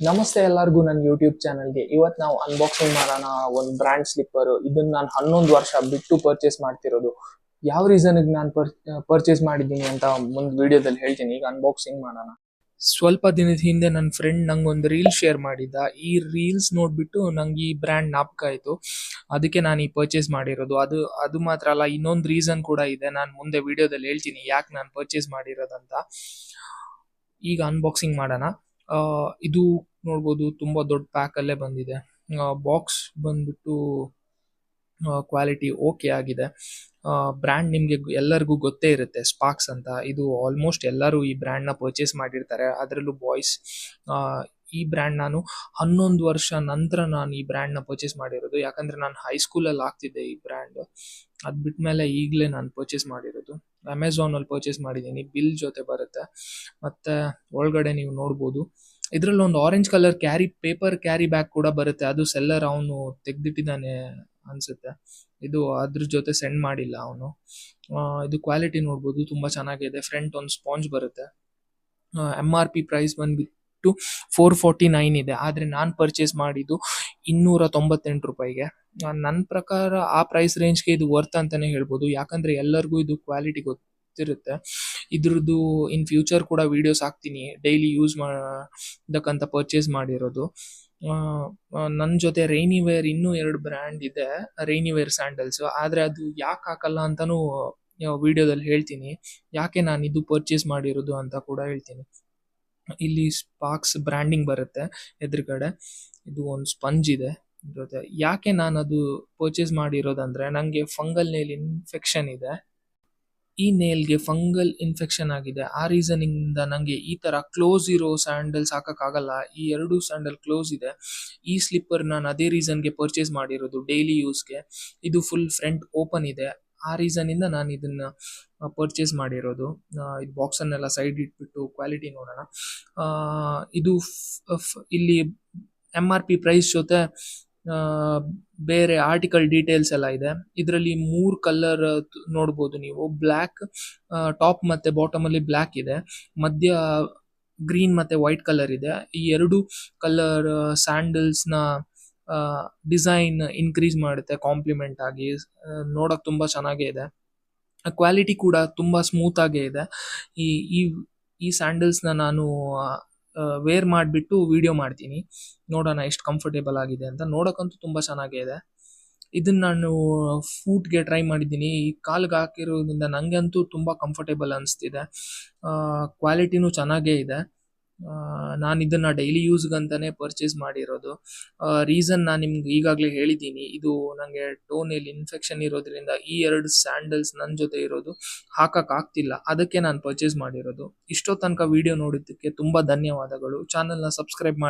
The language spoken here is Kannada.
ನಮಸ್ತೆ ಎಲ್ಲರಿಗೂ ನನ್ನ ಯೂಟ್ಯೂಬ್ ಚಾನಲ್ಗೆ. ಇವತ್ತು ನಾವು ಅನ್ಬಾಕ್ಸಿಂಗ್ ಮಾಡೋಣ ಒಂದು ಬ್ರ್ಯಾಂಡ್ ಸ್ಲಿಪ್ಪರ್ ಇದನ್ನ ನಾನು ಹನ್ನೊಂದು ವರ್ಷ ಬಿಟ್ಟು ಪರ್ಚೇಸ್ ಮಾಡ್ತಿರೋದು. ಯಾವ ರೀಸನ್ಗೆ ನಾನು ಪರ್ಚೇಸ್ ಮಾಡಿದ್ದೀನಿ ಅಂತ ಮುಂದೆ ವಿಡಿಯೋದಲ್ಲಿ ಹೇಳ್ತೀನಿ. ಈಗ ಅನ್ಬಾಕ್ಸಿಂಗ್ ಮಾಡೋಣ. ಸ್ವಲ್ಪ ದಿನದ ಹಿಂದೆ ನನ್ನ ಫ್ರೆಂಡ್ ನಂಗೆ ಒಂದು ರೀಲ್ ಶೇರ್ ಮಾಡಿದ್ದ. ಈ ರೀಲ್ಸ್ ನೋಡ್ಬಿಟ್ಟು ನಂಗೆ ಈ ಬ್ರ್ಯಾಂಡ್ ನಾಪಕ ಆಯಿತು. ಅದಕ್ಕೆ ನಾನು ಈ ಪರ್ಚೇಸ್ ಮಾಡಿರೋದು. ಅದು ಅದು ಮಾತ್ರ ಅಲ್ಲ, ಇನ್ನೊಂದು ರೀಸನ್ ಕೂಡ ಇದೆ. ನಾನು ಮುಂದೆ ವಿಡಿಯೋದಲ್ಲಿ ಹೇಳ್ತೀನಿ ಯಾಕೆ ನಾನು ಪರ್ಚೇಸ್ ಮಾಡಿರೋದಂತ. ಈಗ ಅನ್ಬಾಕ್ಸಿಂಗ್ ಮಾಡೋಣ. ಆ, ಇದು ನೋಡ್ಬೋದು ತುಂಬಾ ದೊಡ್ಡ ಪ್ಯಾಕ್ ಅಲ್ಲೇ ಬಂದಿದೆ. ಬಾಕ್ಸ್ ಬಂದ್ಬಿಟ್ಟು ಕ್ವಾಲಿಟಿ ಓಕೆ ಆಗಿದೆ. ಬ್ರ್ಯಾಂಡ್ ನಿಮಗೆ ಎಲ್ಲರಿಗೂ ಗೊತ್ತೇ ಇರುತ್ತೆ ಸ್ಪಾರ್ಕ್ಸ್ ಅಂತ. ಇದು ಆಲ್ಮೋಸ್ಟ್ ಎಲ್ಲರೂ ಈ ಬ್ರ್ಯಾಂಡ್ನ ಪರ್ಚೇಸ್ ಮಾಡಿರ್ತಾರೆ. ಅದರಲ್ಲೂ ಬಾಯ್ಸ್ ಈ ಬ್ರ್ಯಾಂಡ್ ನಾನು ಹನ್ನೊಂದು ವರ್ಷ ನಂತರ ನಾನು ಈ ಬ್ರ್ಯಾಂಡ್ನ ಪರ್ಚೇಸ್ ಮಾಡಿರೋದು. ಯಾಕಂದ್ರೆ ನಾನು ಹೈಸ್ಕೂಲಲ್ಲಿ ಆಗ್ತಿದ್ದೆ ಈ ಬ್ರ್ಯಾಂಡ್ ಅದು ಬಿಟ್ಮೇಲೆ ಈಗಲೇ ನಾನು ಪರ್ಚೇಸ್ ಮಾಡಿರೋದು. ಅಮೆಝಾನಲ್ಲಿ ಪರ್ಚೇಸ್ ಮಾಡಿದ್ದೀನಿ. ಬಿಲ್ ಜೊತೆ ಬರುತ್ತೆ. ಮತ್ತೆ ಒಳಗಡೆ ನೀವು ನೋಡ್ಬೋದು. ಇದರಲ್ಲಿ ಒಂದು orange colour carry paper carry bag ಕೂಡ ಬರುತ್ತೆ. ಅದು ಸೆಲ್ಲರ್ ಅವನು ತೆಗೆದಿಟ್ಟಿದ್ದಾನೆ ಅನ್ಸುತ್ತೆ. ಇದು ಅದ್ರ ಜೊತೆ ಸೆಂಡ್ ಮಾಡಿಲ್ಲ ಅವನು. ಇದು ಕ್ವಾಲಿಟಿ ನೋಡ್ಬೋದು. ತುಂಬಾ ಚೆನ್ನಾಗಿದೆ. ಫ್ರಂಟ್ ಒಂದು ಸ್ಪಾಂಜ್ ಬರುತ್ತೆ. ಎಂ ಆರ್ ಪಿ ಪ್ರೈಸ್ ಬಂದ್ಬಿಟ್ಟು ಫೋರ್ ಫೋರ್ಟಿ ನೈನ್ ಇದೆ. ಆದರೆ ನಾನು ಪರ್ಚೇಸ್ ಮಾಡಿದ್ದು ಇನ್ನೂರ ತೊಂಬತ್ತೆಂಟು ರೂಪಾಯಿಗೆ. ನನ್ನ ಪ್ರಕಾರ ಆ ಪ್ರೈಸ್ ರೇಂಜ್ಗೆ ಇದು ವರ್ತ್ ಅಂತಾನೆ ಹೇಳ್ಬೋದು. ಯಾಕಂದ್ರೆ ಎಲ್ಲರಿಗೂ ಇದು ಕ್ವಾಲಿಟಿ ಗೊತ್ತಿರುತ್ತೆ. ಇದ್ರದ್ದು ಇನ್ ಫ್ಯೂಚರ್ ಕೂಡ ವಿಡಿಯೋಸ್ ಹಾಕ್ತೀನಿ. ಡೈಲಿ ಯೂಸ್ ಮಾಡಕ್ಕಂತ ಪರ್ಚೇಸ್ ಮಾಡಿರೋದು. ನನ್ನ ಜೊತೆ ರೈನಿ ವೇರ್ ಇನ್ನೂ ಎರಡು ಬ್ರ್ಯಾಂಡ್ ಇದೆ. ರೈನಿ ವೇರ್ ಸ್ಯಾಂಡಲ್ಸ್ ಆದರೆ ಅದು ಯಾಕೆ ಹಾಕಲ್ಲ ಅಂತಾನೂ ವಿಡಿಯೋದಲ್ಲಿ ಹೇಳ್ತೀನಿ. ಯಾಕೆ ನಾನು ಇದು ಪರ್ಚೇಸ್ ಮಾಡಿರೋದು ಅಂತ ಕೂಡ ಹೇಳ್ತೀನಿ. ಇಲ್ಲಿ ಸ್ಪಾರ್ಕ್ಸ್ ಬ್ರ್ಯಾಂಡಿಂಗ್ ಬರುತ್ತೆ ಎದುರುಗಡೆ. ಇದು ಒಂದು ಸ್ಪಂಜ್ ಇದೆ. ಜೊತೆ ಯಾಕೆ ನಾನು ಅದು ಪರ್ಚೇಸ್ ಮಾಡಿರೋದಂದ್ರೆ ನನಗೆ ಫಂಗಲ್ ನೇಲ್ ಇನ್ಫೆಕ್ಷನ್ ಇದೆ. ಈ ನೇಲ್ಗೆ ಫಂಗಲ್ ಇನ್ಫೆಕ್ಷನ್ ಆಗಿದೆ. ಆ ರೀಸನಿಂದ ನನಗೆ ಈ ತರ ಕ್ಲೋಸ್ ಇರೋ ಸ್ಯಾಂಡಲ್ಸ್ ಹಾಕಕ್ಕಾಗಲ್ಲ. ಈ ಎರಡು ಸ್ಯಾಂಡಲ್ ಕ್ಲೋಸ್ ಇದೆ. ಈ ಸ್ಲಿಪ್ಪರ್ ನಾನು ಅದೇ ರೀಸನ್ಗೆ ಪರ್ಚೇಸ್ ಮಾಡಿರೋದು ಡೈಲಿ ಯೂಸ್ಗೆ ಇದು ಫುಲ್ ಫ್ರಂಟ್ ಓಪನ್ ಇದೆ. ಆ ಇಂದ ನಾನು ಇದನ್ನ ಪರ್ಚೇಸ್ ಮಾಡಿರೋದು. ಇದು ಬಾಕ್ಸ್ ಅನ್ನೆಲ್ಲ ಸೈಡ್ ಇಟ್ಬಿಟ್ಟು ಕ್ವಾಲಿಟಿ ನೋಡೋಣ. ಇದು ಇಲ್ಲಿ ಎಂ ಆರ್ ಪಿ ಪ್ರೈಸ್ ಜೊತೆ ಬೇರೆ ಆರ್ಟಿಕಲ್ ಡೀಟೇಲ್ಸ್ ಎಲ್ಲ ಇದೆ. ಇದರಲ್ಲಿ ಮೂರು ಕಲರ್ ನೋಡ್ಬೋದು ನೀವು. ಬ್ಲ್ಯಾಕ್ ಟಾಪ್ ಮತ್ತೆ ಬಾಟಮ್ ಅಲ್ಲಿ ಬ್ಲ್ಯಾಕ್ ಇದೆ. ಮಧ್ಯ ಗ್ರೀನ್ ಮತ್ತೆ ವೈಟ್ ಕಲರ್ ಇದೆ. ಈ ಎರಡು ಕಲರ್ ಸ್ಯಾಂಡಲ್ಸ್ನ ಡಿಸೈನ್ ಇನ್ಕ್ರೀಸ್ ಮಾಡುತ್ತೆ ಕಾಂಪ್ಲಿಮೆಂಟ್ ಆಗಿ. ನೋಡೋಕೆ ತುಂಬ ಚೆನ್ನಾಗೇ ಇದೆ. ಕ್ವಾಲಿಟಿ ಕೂಡ ತುಂಬ ಸ್ಮೂತಾಗೇ ಇದೆ. ಈ ಈ ಈ ಸ್ಯಾಂಡಲ್ಸ್ನ ನಾನು ವೇರ್ ಮಾಡಿಬಿಟ್ಟು ವಿಡಿಯೋ ಮಾಡ್ತೀನಿ. ನೋಡೋಣ ಎಷ್ಟು ಕಂಫರ್ಟೇಬಲ್ ಆಗಿದೆ ಅಂತ. ನೋಡೋಕ್ಕಂತೂ ತುಂಬಾ ಚೆನ್ನಾಗೇ ಇದೆ. ಇದನ್ನ ನಾನು ಫೂಟ್ಗೆ ಟ್ರೈ ಮಾಡಿದ್ದೀನಿ. ಈ ಕಾಲ್ಗೆ ಹಾಕಿರೋದ್ರಿಂದ ನನಗಂತೂ ತುಂಬ ಕಂಫರ್ಟೇಬಲ್ ಅನಿಸ್ತಿದೆ. ಕ್ವಾಲಿಟಿನೂ ಚೆನ್ನಾಗೇ ಇದೆ. ನಾನು ಇದನ್ನು ಡೈಲಿ ಯೂಸ್ಗಂತಲೇ ಪರ್ಚೇಸ್ ಮಾಡಿರೋದು. ರೀಸನ್ ನಾನು ನಿಮ್ಗೆ ಈಗಾಗಲೇ ಹೇಳಿದ್ದೀನಿ ಇದು ನನಗೆ ಟೋನಲ್ಲಿ ಇನ್ಫೆಕ್ಷನ್ ಇರೋದ್ರಿಂದ ಈ ಎರಡು ಸ್ಯಾಂಡಲ್ಸ್ ನನ್ನ ಜೊತೆ ಇರೋದು ಹಾಕೋಕ್ಕಾಗ್ತಿಲ್ಲ ಅದಕ್ಕೆ ನಾನು ಪರ್ಚೇಸ್ ಮಾಡಿರೋದು. ಇಷ್ಟೋ ತನಕ ವಿಡಿಯೋ ನೋಡಿದ್ದಕ್ಕೆ ತುಂಬಾ ಧನ್ಯವಾದಗಳು. ಚಾನಲ್ನ ಸಬ್ಸ್ಕ್ರೈಬ್ ಮಾಡಿ